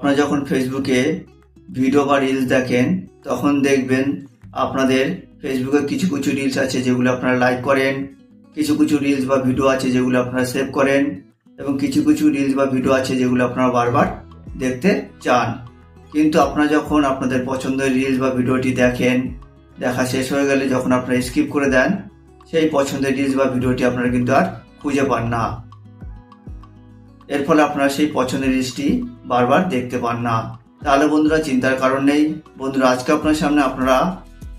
আপনারা যখন ফেসবুকে ভিডিও বা রিলস দেখেন, তখন দেখবেন আপনাদের ফেসবুকে কিছু কিছু রিলস আছে যেগুলো আপনারা লাইক করেন, কিছু কিছু রিলস বা ভিডিও আছে যেগুলো আপনারা সেভ করেন, এবং কিছু কিছু রিলস বা ভিডিও আছে যেগুলো আপনারা বারবার দেখতে চান। কিন্তু আপনারা যখন আপনাদের পছন্দের রিলস বা ভিডিওটি দেখেন, দেখা শেষ হয়ে গেলে যখন আপনারা স্কিপ করে দেন, সেই পছন্দের রিলস বা ভিডিওটি আপনারা কিন্তু আর খুঁজে পান না। এর ফলে আপনারা সেই পছন্দের রিলসটি বারবার দেখতে পান না। তাহলে বন্ধুরা, চিন্তার কারণ নেই। বন্ধুরা, আজকে আপনার সামনে আপনারা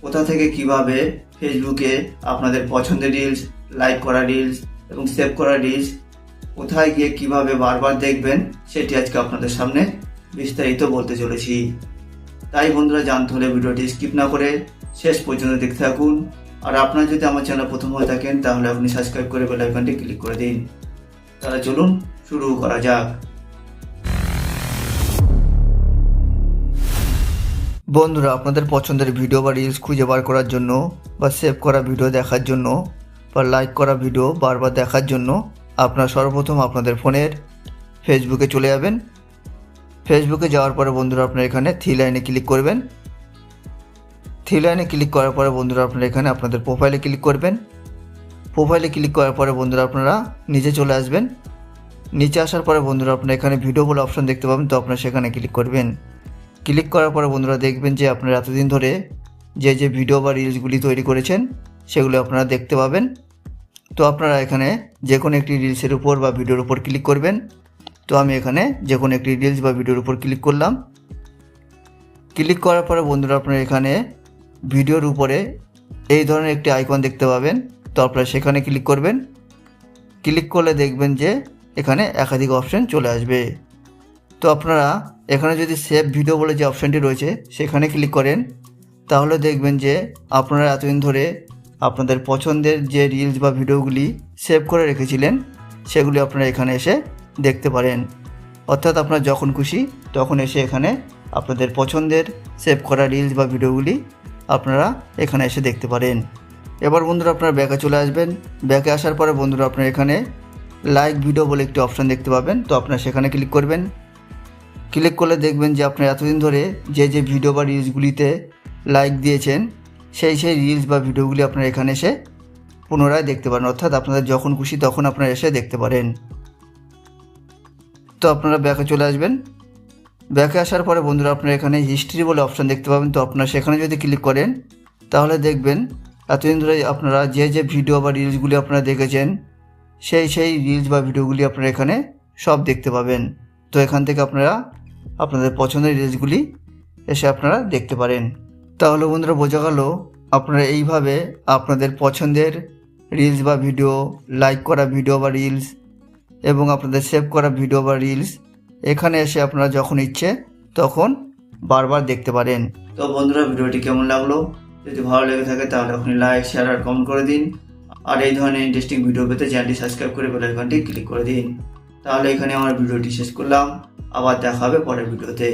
কোথা থেকে কীভাবে ফেসবুকে আপনাদের পছন্দের রিলস লাইক করা রিলস এবং সেভ করা রিলস কোথায় গিয়ে কীভাবে বারবার দেখবেন, সেটি আজকে আপনাদের সামনে বিস্তারিত বলতে চলেছি। তাই বন্ধুরা, জানতে হলে ভিডিওটি স্কিপ না করে শেষ পর্যন্ত দেখতে থাকুন। আর আপনারা যদি আমার চ্যানেল প্রথম হয়ে থাকেন, তাহলে আপনি সাবস্ক্রাইব করে বেল আইকনটি ক্লিক করে দিন। তাহলে চলুন শুরু করা যাক। বন্ধুরা, আপনাদের পছন্দের ভিডিও বা রিলস খুঁজে বার করার জন্য বা সেভ করা ভিডিও দেখার জন্য বা লাইক করা ভিডিও বারবার দেখার জন্য আপনারা সর্বপ্রথম আপনাদের ফোনের ফেসবুকে চলে যাবেন। ফেসবুকে যাওয়ার পরে বন্ধুরা, আপনার এখানে থ্রি লাইনে ক্লিক করবেন। থ্রি লাইনে ক্লিক করার পরে বন্ধুরা, আপনারা এখানে আপনাদের প্রোফাইলে ক্লিক করবেন। প্রোফাইলে ক্লিক করার পরে বন্ধুরা, আপনারা নিচে চলে আসবেন। নিচে আসার পরে বন্ধুরা আপনারা এখানে ভিডিও বলে অপশন দেখতে পাবেন। তো আপনারা সেখানে ক্লিক করবেন। ক্লিক করার পরে বন্ধুরা দেখবেন যে আপনারা এতদিন ধরে যে যে ভিডিও বা রিলসগুলি তৈরি করেছেন, সেগুলো আপনারা দেখতে পাবেন। তো আপনারা এখানে যে কোনো একটি রিলসের উপর বা ভিডিওর উপর ক্লিক করবেন। তো আমি এখানে যে কোনো একটি রিলস বা ভিডিওর উপর ক্লিক করলাম। ক্লিক করার পরে বন্ধুরা আপনারা এখানে ভিডিওর উপরে এই ধরনের একটি আইকন দেখতে পাবেন। তো আপনারা সেখানে ক্লিক করবেন। ক্লিক করলে দেখবেন যে এখানে একাধিক অপশন চলে আসবে। তো আপনারা এখানে যদি সেভ ভিডিও বলে যে অপশানটি রয়েছে, সেখানে ক্লিক করেন। তাহলে দেখবেন যে আপনারা এতদিন ধরে আপনাদের পছন্দের যে রিলস বা ভিডিওগুলি সেভ করে রেখেছিলেন, সেগুলি আপনারা এখানে এসে দেখতে পারেন। অর্থাৎ আপনারা যখন খুশি তখন এসে এখানে আপনাদের পছন্দের সেভ করা রিলস বা ভিডিওগুলি আপনারা এখানে এসে দেখতে পারেন। এবার বন্ধুরা আপনারা ব্যাকে চলে আসবেন। ব্যাকে আসার পরে বন্ধুরা আপনারা এখানে লাইক ভিডিও বলে একটি অপশান দেখতে পাবেন। তো আপনারা সেখানে ক্লিক করবেন। ক্লিক করলে দেখবেন যে আপনারা এতদিন ধরে যে যে ভিডিও বা রিলসগুলিতে লাইক দিয়েছেন, সেই সেই রিলস বা ভিডিওগুলি আপনারা এখানে এসে পুনরায় দেখতে পারেন। অর্থাৎ আপনাদের যখন খুশি তখন আপনারা এসে দেখতে পারেন। তো আপনারা ব্যাকে চলে আসবেন। ব্যাকে আসার পরে বন্ধুরা আপনারা এখানে হিস্ট্রি বলে অপশান দেখতে পাবেন। তো আপনারা সেখানে যদি ক্লিক করেন, তাহলে দেখবেন এতদিন ধরে আপনারা যে যে ভিডিও বা রিলসগুলি আপনারা দেখেছেন সেই সেই রিলস বা ভিডিওগুলি আপনারা এখানে সব দেখতে পাবেন। তো এখান থেকে আপনারা আপনাদের পছন্দের রিলসগুলি এসে আপনারা দেখতে পারেন। তাহলে বন্ধুরা বোঝা গেল, আপনারা এইভাবে আপনাদের পছন্দের রিলস বা ভিডিও লাইক করা ভিডিও বা রিলস এবং আপনাদের সেভ করা ভিডিও বা রিলস এখানে এসে আপনারা যখন ইচ্ছে তখন বারবার দেখতে পারেন। তো বন্ধুরা ভিডিওটি কেমন লাগল? যদি ভালো লেগে থাকে তাহলে আপনি লাইক শেয়ার আর কমেন্ট করে দিন। আর এই ধরনের ইন্টারেস্টিং ভিডিও পেতে চ্যানেলটি সাবস্ক্রাইব করে বেল আইকনটি ক্লিক করে দিন। তাহলে এখানে আমার ভিডিওটি শেষ করলাম। আবার দেখা হবে পরের ভিডিওতে